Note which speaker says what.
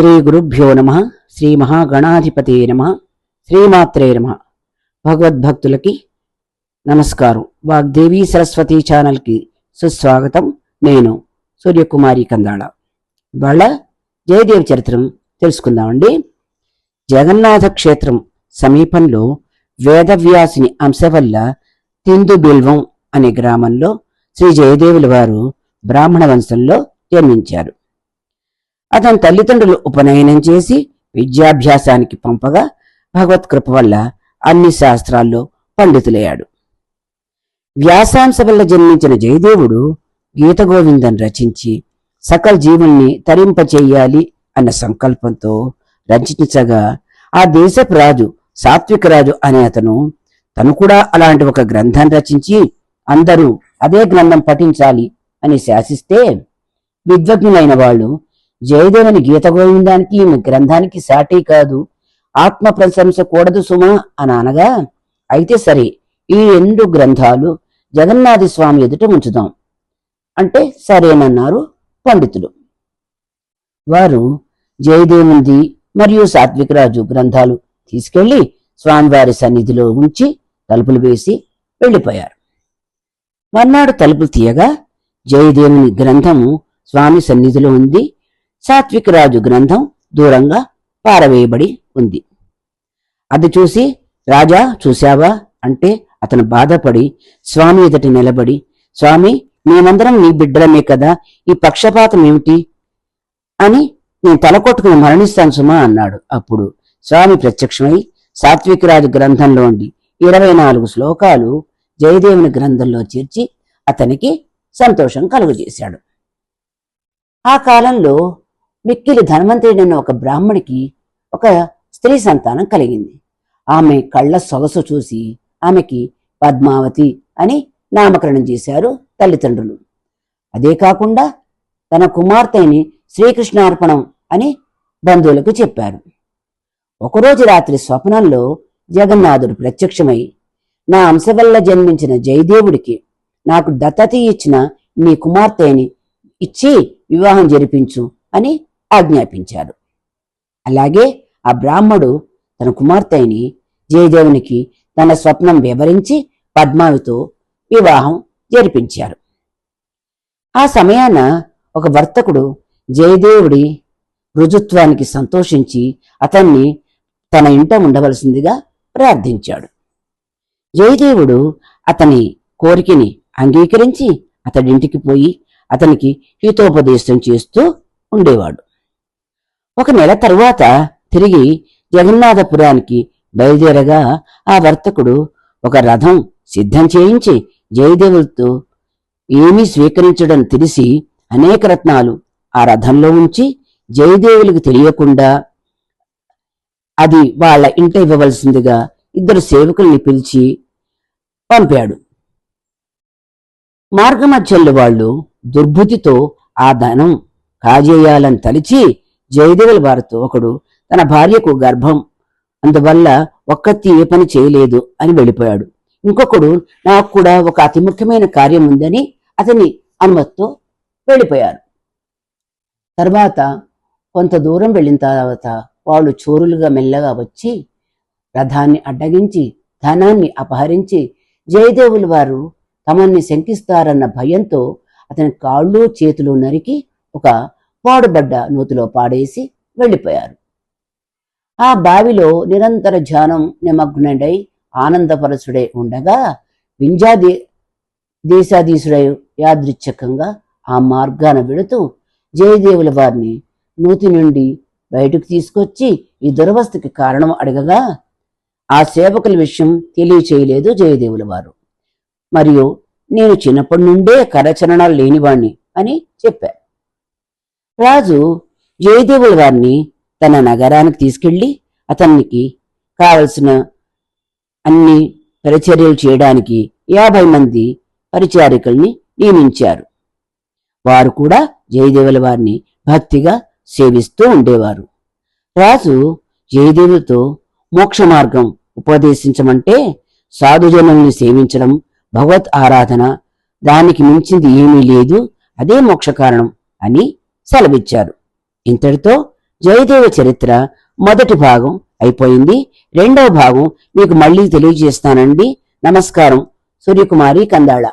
Speaker 1: శ్రీ గురుభ్యో నమ శ్రీ మహాగణాధిపతి నమ శ్రీమాత్రే నమ. భగవద్భక్తులకి నమస్కారం. వాగ్దేవి సరస్వతి ఛానల్కి సుస్వాగతం. నేను సూర్యకుమారి కందాళ. ఇవాళ జయదేవి చరిత్రం తెలుసుకుందామండి. జగన్నాథ క్షేత్రం సమీపంలో వేదవ్యాసుని అంశ వల్ల తిందు బిల్వం అనే గ్రామంలో శ్రీ జయదేవుల వారు బ్రాహ్మణ వంశంలో జన్మించారు. అతని తల్లిదండ్రులు ఉపనయనం చేసి విద్యాభ్యాసానికి పంపగా భగవత్ కృప వల్ల అన్ని శాస్త్రాల్లో పండితులయ్యాడు. వ్యాసాంశ వల్ల జన్మించిన జయదేవుడు గీతగోవిందం రచించి సకల జీవుల్ని తరింపచేయాలి అన్న సంకల్పంతో రచించగా ఆ దేశపు రాజు సాత్విక రాజు అనే అతను తను కూడా అలాంటి ఒక గ్రంథం రచించి అందరూ అదే గ్రంథం పఠించాలి అని శాసిస్తే విద్వజ్ఞులైన వాళ్ళు జయదేవుని గీత గోవిందానికి ఈమె గ్రంథానికి సాటి కాదు. ఆత్మ ప్రశంస కూడదు సుమా అని అనగా అయితే సరే ఈ రెండు గ్రంథాలు జగన్నాథ స్వామి ఎదుట ఉంచుదాం. అంటే సరేనన్నారు పండితులు. వారు జయదేవునిది మరియు సాత్వికరాజు గ్రంథాలు తీసుకెళ్ళి స్వామివారి సన్నిధిలో ఉంచి తలుపులు వేసి వెళ్ళిపోయారు. మర్నాడు తలుపులు తీయగా జయదేవుని గ్రంథము స్వామి సన్నిధిలో ఉంది. సాత్వికరాజు గ్రంథం దూరంగా పారవేయబడి ఉంది. అది చూసి రాజా చూశావా? అంటే అతను బాధపడి స్వామి ఎదుట నిలబడి స్వామి మేమందరం నీ బిడ్డలమే కదా ఈ పక్షపాతం ఏమిటి? అని నేను తలకొట్టుకుని మరణిస్తాను సుమా అన్నాడు. అప్పుడు స్వామి ప్రత్యక్షమై సాత్వికరాజు గ్రంథంలోండి ఇరవై నాలుగు శ్లోకాలు జయదేవుని గ్రంథంలో చేర్చి అతనికి సంతోషం కలుగజేశాడు. ఆ కాలంలో మిక్కిలి ధనవంతుడైన ఒక బ్రాహ్మడికి ఒక స్త్రీ సంతానం కలిగింది. ఆమె కళ్ళ సొగసు చూసి ఆమెకి పద్మావతి అని నామకరణం చేశారు తల్లిదండ్రులు. అదే కాకుండా తన కుమార్తెని శ్రీకృష్ణార్పణం అని బంధువులకు చెప్పారు. ఒకరోజు రాత్రి స్వప్నంలో జగన్నాథుడు ప్రత్యక్షమై నా అంశ వల్ల జన్మించిన జయదేవుడికి నాకు దత్తత ఇచ్చిన నీ కుమార్తెని ఇచ్చి వివాహం జరిపించు అని ఆజ్ఞాపించారు. అలాగే ఆ బ్రాహ్మడు తన కుమార్తెని జయదేవునికి తన స్వప్నం వివరించి పద్మావితో వివాహం జరిపించారు. ఆ సమయాన ఒక వర్తకుడు జయదేవుడి రుజుత్వానికి సంతోషించి అతన్ని తన ఇంట ఉండవలసిందిగా ప్రార్థించాడు. జయదేవుడు అతని కోరికని అంగీకరించి అతడింటికి పోయి అతనికి హితోపదేశం చేస్తూ ఉండేవాడు. ఒక నెల తరువాత తిరిగి జగన్నాథపురానికి బయలుదేరగా ఆ వర్తకుడు ఒక రథం సిద్ధం చేయించి జయదేవులతో ఏమీ స్వీకరించడం తెలిసి అనేక రత్నాలు ఆ రథంలో ఉంచి జయదేవులకు తెలియకుండా అది వాళ్ళ ఇంట ఇవ్వవలసిందిగా ఇద్దరు సేవకుల్ని పిలిచి పంపాడు. మార్గమధ్యంలో వాళ్ళు దుర్బుద్ధితో ఆ ధనం కాజేయాలని తలిచి జయదేవుల వారితో ఒకడు తన భార్యకు గర్భం అందువల్ల ఒక్కతి ఏ పని చేయలేదు అని వెళ్ళిపోయాడు. ఇంకొకడు నాకు కూడా ఒక అతి ముఖ్యమైన కార్యం ఉందని అతని అనుమతితో వెళ్ళిపోయారు. తర్వాత కొంత దూరం వెళ్ళిన తర్వాత వాళ్ళు చోరులుగా మెల్లగా వచ్చి రథాన్ని అడ్డగించి ధనాన్ని అపహరించి జయదేవుల వారు తమన్ని శంకిస్తారన్న భయంతో అతని కాళ్ళు చేతులు నరికి ఒక పాడుబడ్డ నూతిలో పాడేసి వెళ్ళిపోయారు. ఆ బావిలో నిరంతర ధ్యానం నిమగ్నుడై ఆనందపరచుడై ఉండగా వింజాది దేశాధీశుడై యాదృచ్ఛకంగా ఆ మార్గాన వెళుతూ జయదేవుల వారిని నూతి నుండి బయటకు తీసుకొచ్చి ఈ దురవస్థకి కారణం అడగగా ఆ సేవకుల విషయం తెలియచేయలేదు జయదేవుల వారు. మరియు నేను చిన్నప్పటి నుండే కరచరణాలు లేనివాణ్ణి అని చెప్పారు. రాజు జయదేవుల వారిని తన నగరానికి తీసుకెళ్ళి అతనికి కావలసిన అన్ని పరిచర్యలు చేయడానికి యాభై మంది పరిచారికల్ని నియమించారు. వారు కూడా జయదేవుల వారిని భక్తిగా సేవిస్తూ ఉండేవారు. రాజు జయదేవులతో మోక్ష మార్గం ఉపదేశించమంటే సాధుజనుల్ని సేవించడం భగవత్ ఆరాధన దానికి మించింది ఏమీ లేదు అదే మోక్ష కారణం అని సెలవిచ్చారు. ఇంతటితో జయదేవ చరిత్ర మొదటి భాగం అయిపోయింది. రెండవ భాగం మీకు మళ్ళీ తెలియజేస్తానండి. నమస్కారం. సూర్యకుమారి కందాళ.